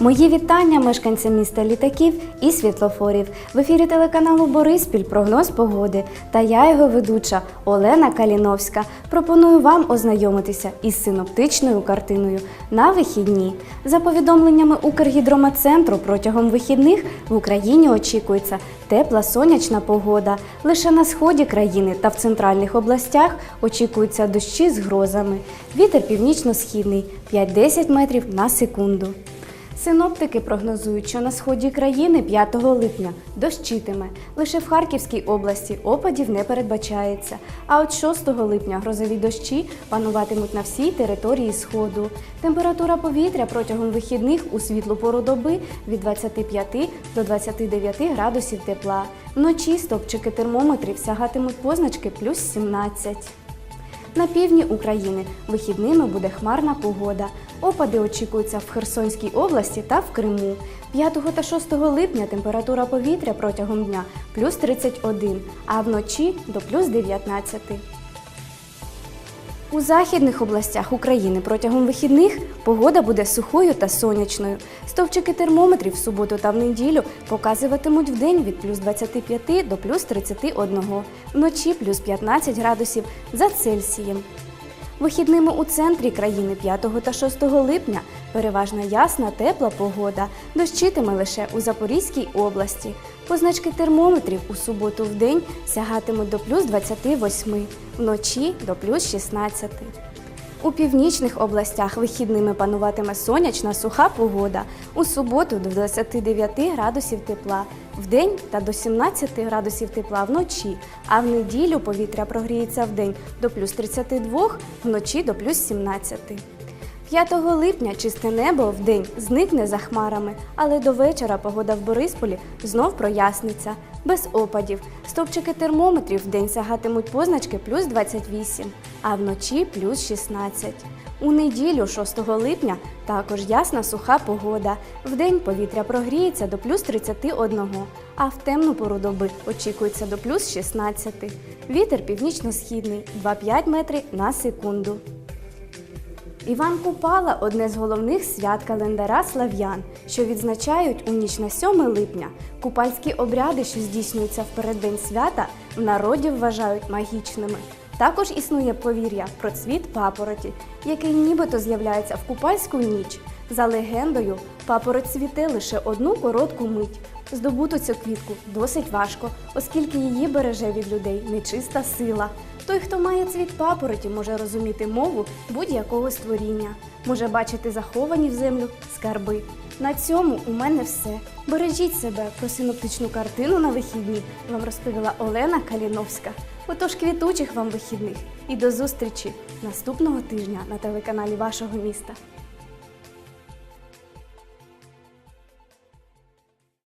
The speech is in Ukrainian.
Мої вітання мешканцям міста літаків і світлофорів. В ефірі телеканалу Бориспіль прогноз погоди. Та я його ведуча Олена Каліновська. Пропоную вам ознайомитися із синоптичною картиною на вихідні. За повідомленнями Укргідрометцентру, протягом вихідних в Україні очікується тепла сонячна погода. Лише на сході країни та в центральних областях очікуються дощі з грозами. Вітер північно-східний 5-10 метрів на секунду. Синоптики прогнозують, що на сході країни 5 липня дощитиме. Лише в Харківській області опадів не передбачається. А от 6 липня грозові дощі пануватимуть на всій території сходу. Температура повітря протягом вихідних у світлу пору доби від 25 до 29 градусів тепла. Вночі стопчики термометрів сягатимуть позначки плюс 17. На півдні України вихідними буде хмарна погода. Опади очікуються в Херсонській області та в Криму. 5 та 6 липня температура повітря протягом дня плюс 31, а вночі до плюс 19. У західних областях України протягом вихідних погода буде сухою та сонячною. Стовпчики термометрів в суботу та в неділю показуватимуть вдень від плюс 25 до плюс 31, вночі плюс 15 градусів за Цельсієм. Вихідними у центрі країни 5 та 6 липня переважно ясна тепла погода, дощитиме лише у Запорізькій області. Позначки термометрів у суботу в день сягатимуть до плюс 28, вночі до плюс 16. У північних областях вихідними пануватиме сонячна суха погода. У суботу до 29 градусів тепла, вдень та до 17 градусів тепла вночі, а в неділю повітря прогріється в день до плюс 32, вночі до плюс 17. 5 липня чисте небо вдень зникне за хмарами, але до вечора погода в Борисполі знов проясниться, без опадів. Стовпчики термометрів вдень сягатимуть позначки плюс 28, а вночі плюс 16. У неділю, 6 липня, також ясна суха погода. Вдень повітря прогріється до плюс 31, а в темну пору доби очікується до плюс 16. Вітер північно-східний 2,5 метри на секунду. Іван Купала одне з головних свят календаря слав'ян, що відзначають у ніч на 7 липня. Купальські обряди, що здійснюються в переддень свята, в народі вважають магічними. Також існує повір'я про цвіт папороті, який нібито з'являється в купальську ніч. За легендою, папороть цвіте лише одну коротку мить. Здобути цю квітку досить важко, оскільки її береже від людей нечиста сила. Той, хто має цвіт папороті, може розуміти мову будь-якого створіння, може бачити заховані в землю скарби. На цьому у мене все. Бережіть себе про синоптичну картину на вихідні. Вам розповіла Олена Каліновська. Отож квітучих вам вихідних і до зустрічі наступного тижня на телеканалі вашого міста.